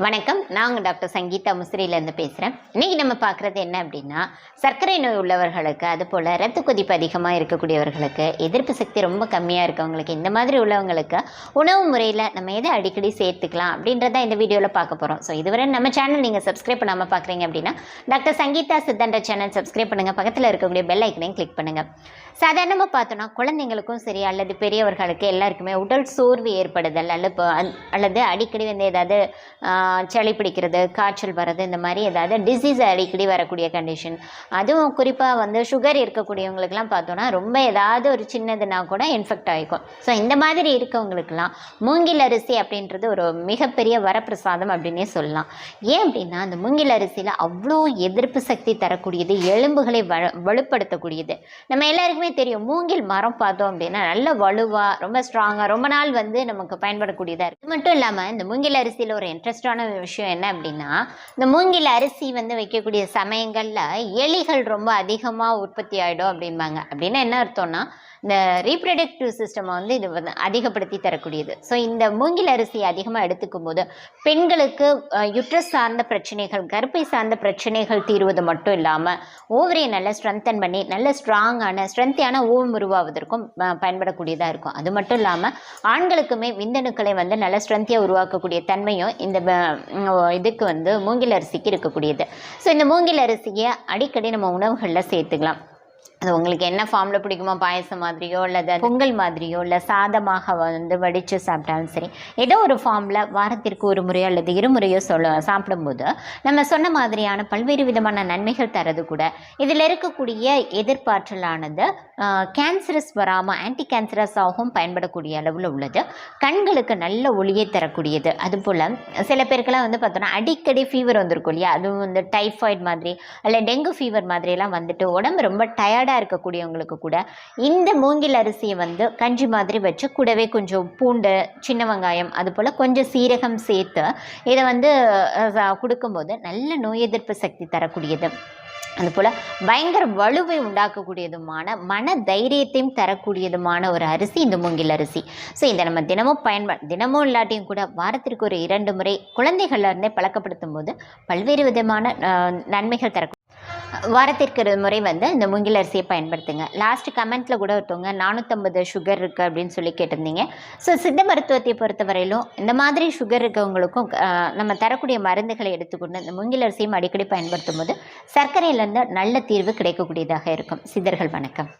வணக்கம். நான் உங்கள் டாக்டர் சங்கீதா முசிறியிலேருந்து பேசுகிறேன் இன்றைக்கி நம்ம பார்க்குறது என்ன அப்படின்னா சர்க்கரை நோய் உள்ளவர்களுக்கு அதுபோல் ரத்த கொதிப்பு அதிகமாக இருக்கக்கூடியவர்களுக்கு எதிர்ப்பு சக்தி ரொம்ப கம்மியாக இருக்கவங்களுக்கு இந்த மாதிரி உள்ளவங்களுக்கு உணவு முறையில் நம்ம எதை அடிக்கடி சேர்த்துக்கலாம் அப்படின்றத இந்த வீடியோவில் பார்க்க போகிறோம் ஸோ இதுவரை நம்ம சேனல் நீங்கள் சப்ஸ்கிரைப் பண்ணாமல் பார்க்குறீங்க அப்படின்னா டாக்டர் சங்கீதா சித்தண்ட சேனல் சப்ஸ்கிரைப் பண்ணுங்கள் பக்கத்தில் இருக்கக்கூடிய பெல் ஐக்கனையும் கிளிக் பண்ணுங்கள் சாதாரணமாக பார்த்தோன்னா குழந்தைங்களுக்கும் சரி அல்லது பெரியவர்களுக்கு எல்லாருக்குமே உடல் சோர்வு ஏற்படுதல் அல்லது அல்லது அடிக்கடி வந்து ஏதாவது சளி பிடிக்கிறது காய்ச்சல் வர்றது இந்த மாதிரி ஏதாவது டிசீஸ் அடிக்கடி வரக்கூடிய கண்டிஷன் அதுவும் குறிப்பாக வந்து சுகர் இருக்கக்கூடியவங்களுக்குலாம் பார்த்தோன்னா ரொம்ப ஏதாவது ஒரு சின்னதுனா கூட இன்ஃபெக்ட் ஆகிக்கும் ஸோ இந்த மாதிரி இருக்கவங்களுக்குலாம் மூங்கில் அரிசி அப்படின்றது ஒரு மிகப்பெரிய வரப்பிரசாதம் அப்படின்னே சொல்லலாம். ஏன் அப்படின்னா அந்த மூங்கில் அரிசியில் அவ்வளோ எதிர்ப்பு சக்தி தரக்கூடியது எலும்புகளை வ வலுப்படுத்தக்கூடியது. நம்ம எல்லாருக்குமே தெரியும் மூங்கில் மரம் பார்த்தோம் அப்படின்னா நல்ல வலுவாக ரொம்ப ஸ்ட்ராங்காக ரொம்ப நாள் வந்து நமக்கு பயன்படக்கூடியதாக இருக்குது மட்டும் இல்லாமல் இந்த மூங்கில் அரிசியில் ஒரு இன்ட்ரெஸ்டான விஷயம் என்ன அப்படின்னா இந்த மூங்கில் அரிசி வந்து வைக்கக்கூடிய சமயங்களில் எலிகள் ரொம்ப அதிகமாக உற்பத்தி ஆகிடும் அப்படிம்பாங்க. அப்படின்னா என்ன அர்த்தம்னா இந்த ரீப்ரடக்டிவ் சிஸ்டமை வந்து இது வந்து அதிகப்படுத்தி தரக்கூடியது. ஸோ இந்த மூங்கில் அரிசி அதிகமாக எடுத்துக்கும் போது பெண்களுக்கு யுட்ரஸ் சார்ந்த பிரச்சனைகள் கர்ப்பை சார்ந்த பிரச்சனைகள் தீர்வது மட்டும் இல்லாமல் ஓவரியை நல்லா ஸ்ட்ரென்தன் பண்ணி நல்ல ஸ்ட்ராங்கான ஸ்ட்ரென்த்தியான ஓவம் உருவாவதற்கும் பயன்படக்கூடியதாக இருக்கும். அது மட்டும் இல்லாமல் ஆண்களுக்குமே விந்தணுக்களை வந்து நல்ல ஸ்ட்ரென்த்தியாக உருவாக்கக்கூடிய தன்மையும் இந்த இதுக்கு வந்து மூங்கில் அரிசிக்கு இருக்கக்கூடியது. ஸோ இந்த மூங்கில் அரிசியை அடிக்கடி நம்ம உணவுகளில் சேர்த்துக்கலாம். அது உங்களுக்கு என்ன ஃபார்மில் பிடிக்குமோ பாயசம் மாதிரியோ அல்லது பொங்கல் மாதிரியோ இல்லை சாதமாக வந்து வடித்து சாப்பிட்டாலும் சரி ஏதோ ஒரு ஃபார்மில் வாரத்திற்கு ஒரு முறையோ அல்லது இருமுறையோ சொல்ல சாப்பிடும்போது நம்ம சொன்ன மாதிரியான பல்வேறு விதமான நன்மைகள் தரது கூட. இதில் இருக்கக்கூடிய எதிர்ப்பாற்றலானது கேன்சரஸ் வராமல் ஆன்டி கேன்சரஸாகவும் பயன்படக்கூடிய அளவில் உள்ளது. கண்களுக்கு நல்ல ஒளியை தரக்கூடியது. அதுபோல் சில பேருக்கெல்லாம் வந்து பார்த்தோன்னா அடிக்கடி ஃபீவர் வந்திருக்கும் இல்லையா? அதுவும் வந்து டைஃபாய்டு மாதிரி அல்ல டெங்கு ஃபீவர் மாதிரியெல்லாம் வந்துட்டு உடம்பு ரொம்ப டயர்டாக இருக்கக்கூடியவங்களுக்கு கூட இந்த மூங்கில் அரிசியை வந்து கஞ்சி மாதிரி வச்சு கூடவே கொஞ்சம் பூண்டு சின்ன வெங்காயம் அது போல் கொஞ்சம் சீரகம் சேர்த்து இதை வந்து கொடுக்கும்போது நல்ல நோய் எதிர்ப்பு சக்தி தரக்கூடியது. அதுபோல் பயங்கர வலுவை உண்டாக்கக்கூடியதுமான மன தைரியத்தையும் தரக்கூடியதுமான ஒரு அரிசி இந்த மூங்கில் அரிசி. ஸோ இதை நம்ம தினமும் பயன்ப தினமும் இல்லாட்டியும் கூட வாரத்திற்கு ஒரு இரண்டு முறை குழந்தைகள்லேருந்தே பழக்கப்படுத்தும் போது பல்வேறு விதமான நன்மைகள் தரக்கூடிய வாரத்திற்கு ஒரு முறை வந்து இந்த மூங்கில் அரிசியை பயன்படுத்துங்க. லாஸ்ட் கமெண்ட்டில் கூட ஒருத்தவங்க நானூற்றம்பது சுகர் இருக்குது அப்படின்னு சொல்லி கேட்டிருந்தீங்க. ஸோ சித்த மருத்துவத்தை பொறுத்தவரையிலும் இந்த மாதிரி சுகர் இருக்கவங்களுக்கும் நம்ம தரக்கூடிய மருந்துகளை எடுத்துக்கொண்டு இந்த மூங்கில் அரிசியும் அடிக்கடி பயன்படுத்தும் போது சர்க்கரையிலேருந்து நல்ல தீர்வு கிடைக்கக்கூடியதாக இருக்கும். சித்தர்கள் வணக்கம்.